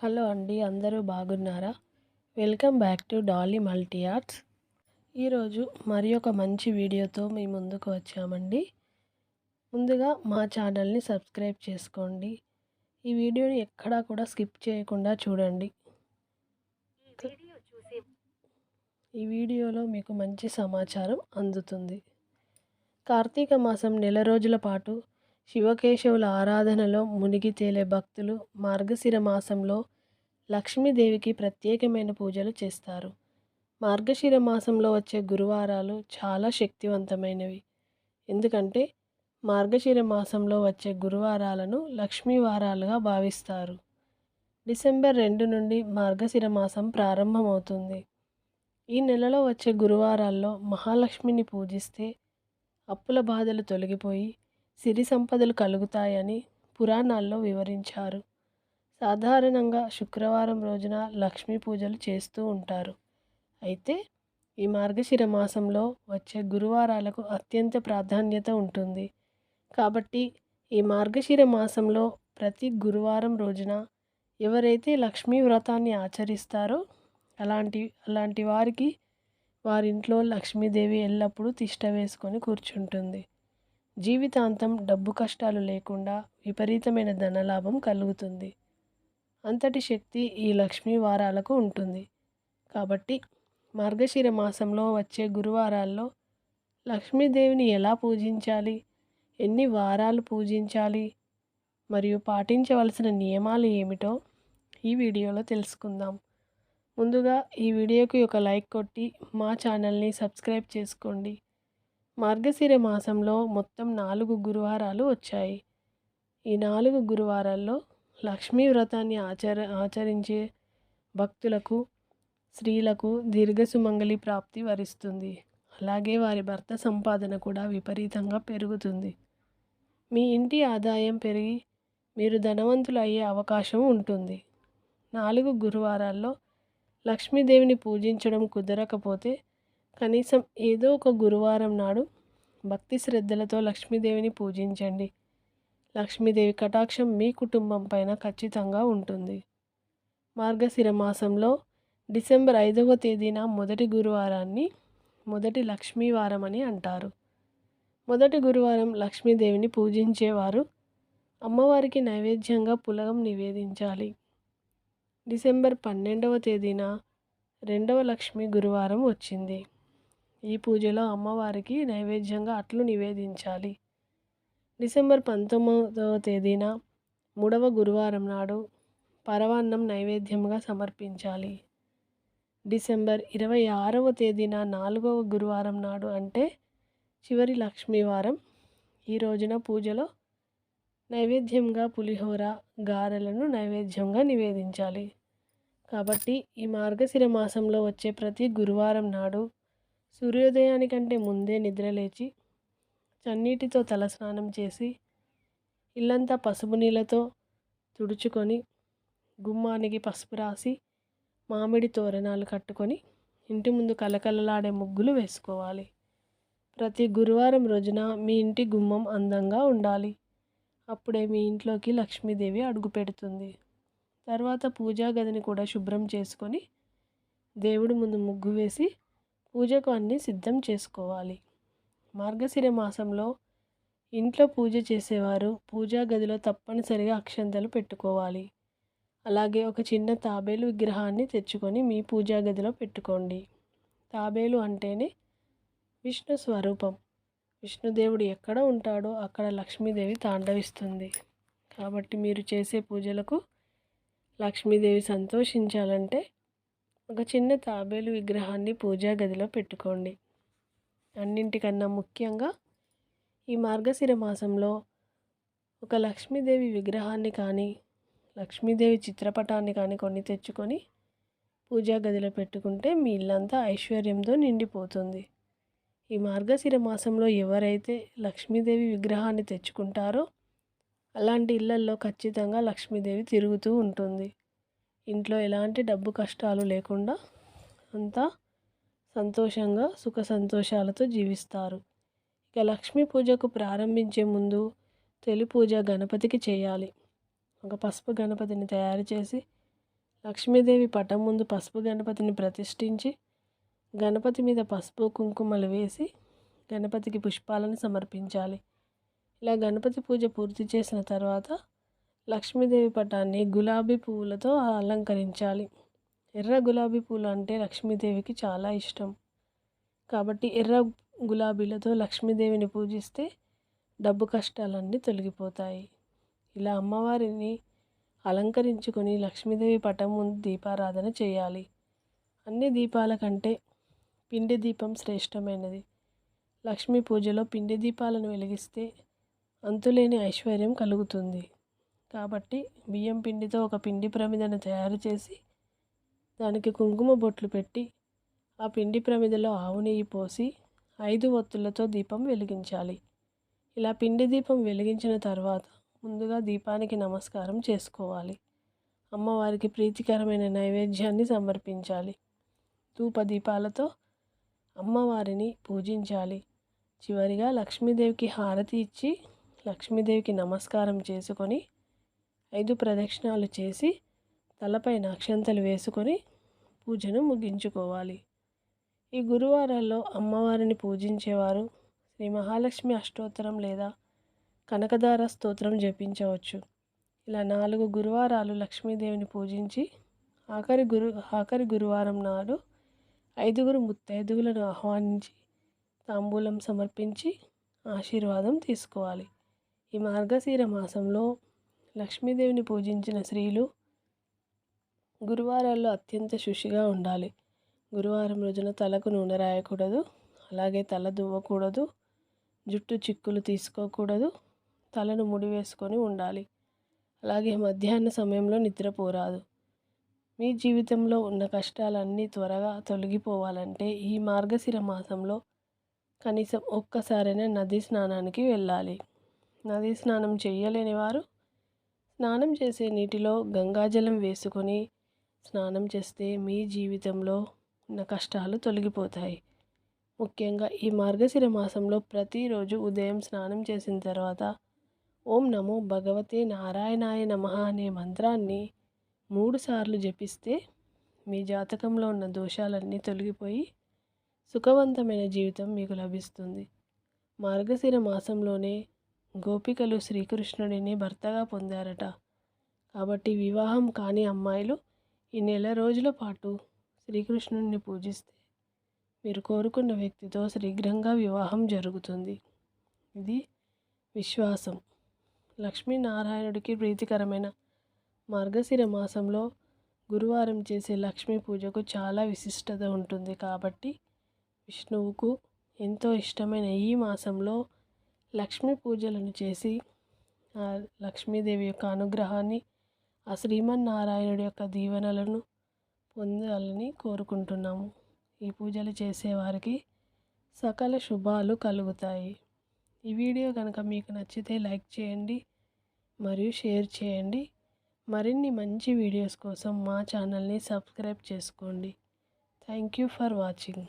Hello అండి అందరూ బాగున్నారా? Welcome back to Dolly multi arts ఈరోజు మరి ఒక మంచి వీడియోతో మీ ముందుకు వచ్చామండి. ముందుగా మా ఛానల్ని సబ్స్క్రైబ్ చేసుకోండి. ఈ వీడియోని ఎక్కడా కూడా స్కిప్ చేయకుండా చూడండి. ఈ వీడియోలో మీకు మంచి సమాచారం అందుతుంది. కార్తీక మాసం నెల రోజుల పాటు శివకేశవుల ఆరాధనలో మునిగి తేలే భక్తులు మార్గశిర మాసంలో లక్ష్మీదేవికి ప్రత్యేకమైన పూజలు చేస్తారు. మార్గశిర మాసంలో వచ్చే గురువారాలు చాలా శక్తివంతమైనవి. ఎందుకంటే మార్గశిర మాసంలో వచ్చే గురువారాలను లక్ష్మీ వారాలుగా భావిస్తారు. డిసెంబర్ రెండు నుండి మార్గశిర మాసం ప్రారంభమవుతుంది. ఈ నెలలో వచ్చే గురువారాల్లో మహాలక్ష్మిని పూజిస్తే అప్పుల బాధలు తొలగిపోయి సిరి సంపదలు కలుగుతాయని పురాణాల్లో వివరించారు. సాధారణంగా శుక్రవారం రోజున లక్ష్మీ పూజలు చేస్తూ ఉంటారు. అయితే ఈ మార్గశిర మాసంలో వచ్చే గురువారాలకు అత్యంత ప్రాధాన్యత ఉంటుంది. కాబట్టి ఈ మార్గశిర మాసంలో ప్రతి గురువారం రోజున ఎవరైతే లక్ష్మీ వ్రతాన్ని ఆచరిస్తారో అలాంటి అలాంటి వారికి వారింట్లో లక్ష్మీదేవి ఎల్లప్పుడూ తిష్ట వేసుకొని కూర్చుంటుంది. జీవితాంతం డబ్బు కష్టాలు లేకుండా విపరీతమైన ధనలాభం కలుగుతుంది. అంతటి శక్తి ఈ లక్ష్మీ వారాలకు ఉంటుంది. కాబట్టి మార్గశిర మాసంలో వచ్చే గురువారాల్లో లక్ష్మీదేవిని ఎలా పూజించాలి? ఎన్ని వారాలు పూజించాలి? మరియు పాటించవలసిన నియమాలు ఏమిటో ఈ వీడియోలో తెలుసుకుందాం. ముందుగా ఈ వీడియోకి ఒక లైక్ కొట్టి మా ఛానల్ని సబ్స్క్రైబ్ చేసుకోండి. మార్గశిర మాసంలో మొత్తం నాలుగు గురువారాలు వచ్చాయి. ఈ నాలుగు గురువారాల్లో లక్ష్మీ వ్రతాన్ని ఆచర ఆచరించే భక్తులకు స్త్రీలకు దీర్ఘసుమంగళి ప్రాప్తి వరిస్తుంది. అలాగే వారి భర్త సంపాదన కూడా విపరీతంగా పెరుగుతుంది. మీ ఇంటి ఆదాయం పెరిగి మీరు ధనవంతులు అయ్యే అవకాశం ఉంటుంది. నాలుగు గురువారాల్లో లక్ష్మీదేవిని పూజించడం కుదరకపోతే కనీసం ఏదో ఒక గురువారం నాడు భక్తి శ్రద్ధలతో లక్ష్మీదేవిని పూజించండి. లక్ష్మీదేవి కటాక్షం మీ కుటుంబం పైన ఖచ్చితంగా ఉంటుంది. మార్గశిర మాసంలో డిసెంబర్ ఐదవ తేదీన మొదటి గురువారాన్ని మొదటి లక్ష్మీవారం అని అంటారు. మొదటి గురువారం లక్ష్మీదేవిని పూజించేవారు అమ్మవారికి నైవేద్యంగా పులగం నివేదించాలి. డిసెంబర్ పన్నెండవ తేదీన రెండవ లక్ష్మి గురువారం వచ్చింది. ఈ పూజలో అమ్మవారికి నైవేద్యంగా అట్లు నివేదించాలి. డిసెంబర్ పంతొమ్మిదవ తేదీన మూడవ గురువారం నాడు పరవాన్నం నైవేద్యంగా సమర్పించాలి. డిసెంబర్ ఇరవై ఆరవ తేదీన నాలుగవ గురువారం నాడు అంటే చివరి లక్ష్మీవారం ఈ రోజున పూజలో నైవేద్యంగా పులిహోర గారెలను నైవేద్యంగా నివేదించాలి. కాబట్టి ఈ మార్గశిర మాసంలో వచ్చే ప్రతి గురువారం నాడు సూర్యోదయానికంటే ముందే నిద్రలేచి చన్నీటితో తలస్నానం చేసి ఇల్లంతా పసుపు నీళ్ళతో తుడుచుకొని గుమ్మానికి పసుపు రాసి మామిడి తోరణాలు కట్టుకొని ఇంటి ముందు కలకలలాడే ముగ్గులు వేసుకోవాలి. ప్రతి గురువారం రోజున మీ ఇంటి గుమ్మం అందంగా ఉండాలి. అప్పుడే మీ ఇంట్లోకి లక్ష్మీదేవి అడుగు పెడుతుంది. తర్వాత పూజా గదిని కూడా శుభ్రం చేసుకొని దేవుడి ముందు ముగ్గు వేసి పూజకు అన్నీ సిద్ధం చేసుకోవాలి. మార్గశిర మాసంలో ఇంట్లో పూజ చేసేవారు పూజా గదిలో తప్పనిసరిగా అక్షంతలు పెట్టుకోవాలి. అలాగే ఒక చిన్న తాబేలు విగ్రహాన్ని తెచ్చుకొని మీ పూజా గదిలో పెట్టుకోండి. తాబేలు అంటేనే విష్ణు స్వరూపం. విష్ణుదేవుడు ఎక్కడ ఉంటాడో అక్కడ లక్ష్మీదేవి తాండవిస్తుంది. కాబట్టి మీరు చేసే పూజలకు లక్ష్మీదేవి సంతోషించాలంటే ఒక చిన్న తాబేలు విగ్రహాన్ని పూజా గదిలో పెట్టుకోండి. అన్నింటికన్నా ముఖ్యంగా ఈ మార్గశిర మాసంలో ఒక లక్ష్మీదేవి విగ్రహాన్ని కానీ లక్ష్మీదేవి చిత్రపటాన్ని కానీ కొన్ని తెచ్చుకొని పూజా గదిలో పెట్టుకుంటే మీ ఇల్లంతా ఐశ్వర్యంతో నిండిపోతుంది. ఈ మార్గశిర మాసంలో ఎవరైతే లక్ష్మీదేవి విగ్రహాన్ని తెచ్చుకుంటారో అలాంటి ఇళ్ళల్లో ఖచ్చితంగా లక్ష్మీదేవి తిరుగుతూ ఉంటుంది. ఇంట్లో ఎలాంటి డబ్బు కష్టాలు లేకుండా అంతా సంతోషంగా సుఖ సంతోషాలతో జీవిస్తారు. ఇక లక్ష్మీ పూజకు ప్రారంభించే ముందు తొలి పూజ గణపతికి చేయాలి. ఒక పసుపు గణపతిని తయారు చేసి లక్ష్మీదేవి పటం ముందు పసుపు గణపతిని ప్రతిష్ఠించి గణపతి మీద పసుపు కుంకుమలు వేసి గణపతికి పుష్పాలను సమర్పించాలి. ఇలా గణపతి పూజ పూర్తి చేసిన తర్వాత లక్ష్మీదేవి పటాన్ని గులాబీ పువ్వులతో అలంకరించాలి. ఎర్ర గులాబీ పూలు అంటే లక్ష్మీదేవికి చాలా ఇష్టం. కాబట్టి ఎర్ర గులాబీలతో లక్ష్మీదేవిని పూజిస్తే డబ్బు కష్టాలన్నీ తొలగిపోతాయి. ఇలా అమ్మవారిని అలంకరించుకొని లక్ష్మీదేవి పటం ముందు దీపారాధన చేయాలి. అన్ని దీపాల కంటే పిండి దీపం శ్రేష్టమైనది. లక్ష్మీ పూజలో పిండి దీపాలను వెలిగిస్తే అంతులేని ఐశ్వర్యం కలుగుతుంది. కాబట్టి బియ్యం పిండితో ఒక పిండి ప్రమిదను తయారు చేసి దానికి కుంకుమ బొట్లు పెట్టి ఆ పిండి ప్రమిదలో ఆవు నెయ్యి పోసి ఐదు ఒత్తులతో దీపం వెలిగించాలి. ఇలా పిండి దీపం వెలిగించిన తర్వాత ముందుగా దీపానికి నమస్కారం చేసుకోవాలి. అమ్మవారికి ప్రీతికరమైన నైవేద్యాన్ని సమర్పించాలి. ధూప దీపాలతో అమ్మవారిని పూజించాలి. చివరిగా లక్ష్మీదేవికి హారతి ఇచ్చి లక్ష్మీదేవికి నమస్కారం చేసుకొని ఐదు ప్రదక్షిణాలు చేసి తలపైన అక్షంతలు వేసుకొని పూజను ముగించుకోవాలి. ఈ గురువారాల్లో అమ్మవారిని పూజించేవారు శ్రీ మహాలక్ష్మి అష్టోత్తరం లేదా కనకదార స్తోత్రం జపించవచ్చు. ఇలా నాలుగు గురువారాలు లక్ష్మీదేవిని పూజించి ఆఖరి గురు ఆఖరి గురువారం నాడు ఐదుగురు ముత్తైదువులను ఆహ్వానించి తాంబూలం సమర్పించి ఆశీర్వాదం తీసుకోవాలి. ఈ మార్గశీర మాసంలో లక్ష్మీదేవిని పూజించిన స్త్రీలు గురువారాల్లో అత్యంత శుచిగా ఉండాలి. గురువారం రోజున తలకు నూనె రాయకూడదు అలాగే తల దువ్వకూడదు జుట్టు చిక్కులు తీసుకోకూడదు తలను ముడి వేసుకొని ఉండాలి. అలాగే మధ్యాహ్న సమయంలో నిద్రపోరాదు మీ జీవితంలో ఉన్న కష్టాలన్నీ త్వరగా తొలగిపోవాలంటే ఈ మార్గశిర మాసంలో కనీసం ఒక్కసారైనా నది స్నానానికి వెళ్ళాలి. నది స్నానం చేయలేని వారు స్నానం చేసే నీటిలో గంగాజలం వేసుకొని స్నానం చేస్తే మీ జీవితంలో ఉన్న కష్టాలు తొలగిపోతాయి. ముఖ్యంగా ఈ మార్గశిర మాసంలో ప్రతిరోజు ఉదయం స్నానం చేసిన తర్వాత ఓం నమో భగవతే నారాయణాయ నమ అనే మంత్రాన్ని మూడుసార్లు జపిస్తే మీ జాతకంలో ఉన్న దోషాలన్నీ తొలగిపోయి సుఖవంతమైన జీవితం మీకు లభిస్తుంది. మార్గశిర మాసంలోనే గోపికలు శ్రీకృష్ణుడిని భర్తగా పొందారట. కాబట్టి వివాహం కాని అమ్మాయిలు ఈ నెల రోజుల పాటు శ్రీకృష్ణుడిని పూజిస్తే మీరు కోరుకున్న వ్యక్తితో శీఘ్రంగా వివాహం జరుగుతుంది. ఇది విశ్వాసం. లక్ష్మీనారాయణుడికి ప్రీతికరమైన మార్గశిర మాసంలో గురువారం చేసే లక్ష్మీ పూజకు చాలా విశిష్టత ఉంటుంది. కాబట్టి విష్ణువుకు ఎంతో ఇష్టమైన ఈ మాసంలో లక్ష్మీ పూజలను చేసి లక్ష్మీదేవి యొక్క అనుగ్రహాన్ని ఆ శ్రీమన్నారాయణుడి యొక్క దీవెనలను పొందాలని కోరుకుంటున్నాము. ఈ పూజలు చేసేవారికి సకల శుభాలు కలుగుతాయి. ఈ వీడియో కనుక మీకు నచ్చితే లైక్ చేయండి మరియు షేర్ చేయండి. మరిన్ని మంచి వీడియోస్ కోసం మా ఛానల్ని సబ్స్క్రైబ్ చేసుకోండి. Thank you for watching.